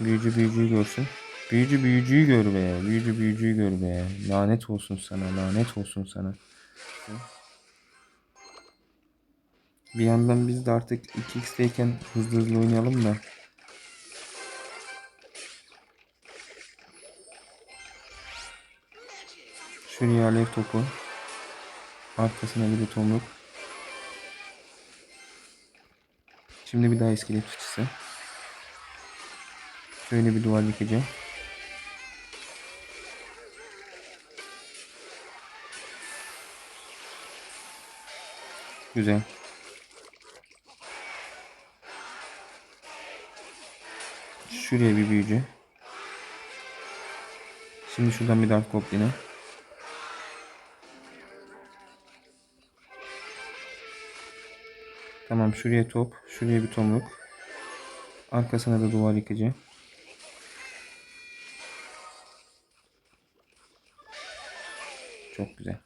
Büyücü büyücüyü görsün. Büyücü büyücüyü gör be. Büyücü büyücüyü gör be. Lanet olsun sana. Lanet olsun sana. Bir yandan biz de artık 2x'teyken hızlı hızlı oynayalım da. Şuraya alev topu. Arkasına bir de tomruk. Şimdi bir daha iskelet fıçısı. Şöyle bir duvar yıkacağım. Güzel. Şuraya bir büyücü. Şimdi şuradan bir dark goblin'e. Tamam şuraya top. Şuraya bir tomruk. Arkasına da duvar yıkıcı. Çok güzel.